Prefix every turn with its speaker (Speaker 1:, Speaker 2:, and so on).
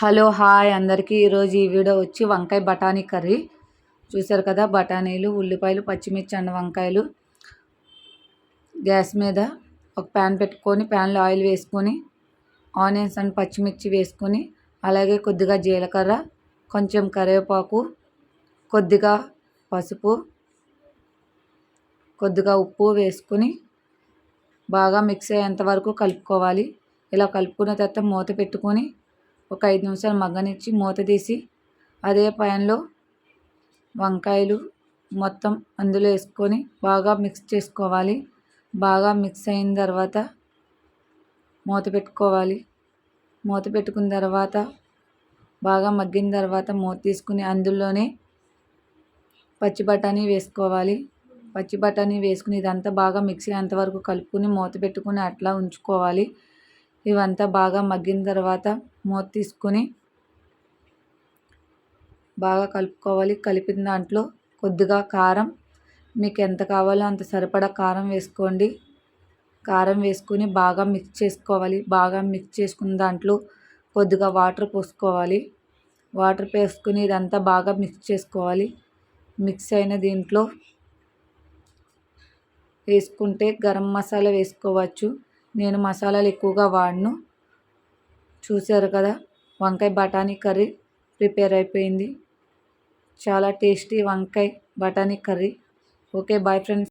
Speaker 1: Hello hi అందరికీ. ఈరోజు ఈ వీడియో వచ్చి వంకాయ బఠానీ కర్రీ. చూసారు కదా బఠానీలు ఉల్లిపాయలు పచ్చిమిర్చి అండ్ వంకాయలు. గ్యాస్ మీద ఒక ప్యాన్ పెట్టుకొని ప్యాన్లో ఆయిల్ వేసుకొని ఆనియన్స్ అండ్ పచ్చిమిర్చి వేసుకొని అలాగే కొద్దిగా జీలకర్ర కొంచెం కరివేపాకు కొద్దిగా పసుపు కొద్దిగా ఉప్పు వేసుకొని బాగా మిక్స్ అయ్యేంత వరకు కలుపుకోవాలి. ఇలా కలుపుకున్న తర్వాత మూత పెట్టుకొని ఒక ఐదు నిమిషాలు మగ్గనిచ్చి మూత తీసి అదే ప్యాన్లో వంకాయలు మొత్తం అందులో వేసుకొని బాగా మిక్స్ చేసుకోవాలి. బాగా మిక్స్ అయిన తర్వాత మూత పెట్టుకోవాలి. మూత పెట్టుకున్న తర్వాత బాగా మగ్గిన తర్వాత మూత తీసుకుని అందులోనే పచ్చి బఠానీ వేసుకోవాలి. పచ్చి బఠానీ వేసుకుని ఇదంతా బాగా మిక్సీ అంతవరకు కలుపుకొని మూత పెట్టుకుని అట్లా ఉంచుకోవాలి. ఇవంతా బాగా మగ్గిన తర్వాత మూత తీసుకొని బాగా కలుపుకోవాలి. కలిపిన దాంట్లో కొద్దిగా కారం మీకు ఎంత కావాలో అంత సరిపడా కారం వేసుకోండి. కారం వేసుకొని బాగా మిక్స్ చేసుకోవాలి. బాగా మిక్స్ చేసుకున్న దాంట్లో కొద్దిగా వాటర్ పోసుకోవాలి. వాటర్ పోసుకుని ఇదంతా బాగా మిక్స్ చేసుకోవాలి. మిక్స్ అయిన దీంట్లో వేసుకుంటే గరం మసాలా వేసుకోవచ్చు. నేను మసాలాలు ఎక్కువగా వాడను. చూశారు కదా వంకాయ బఠానీ కర్రీ ప్రిపేర్ అయిపోయింది. చాలా టేస్టీ వంకాయ బఠానీ కర్రీ. Okay bye friends.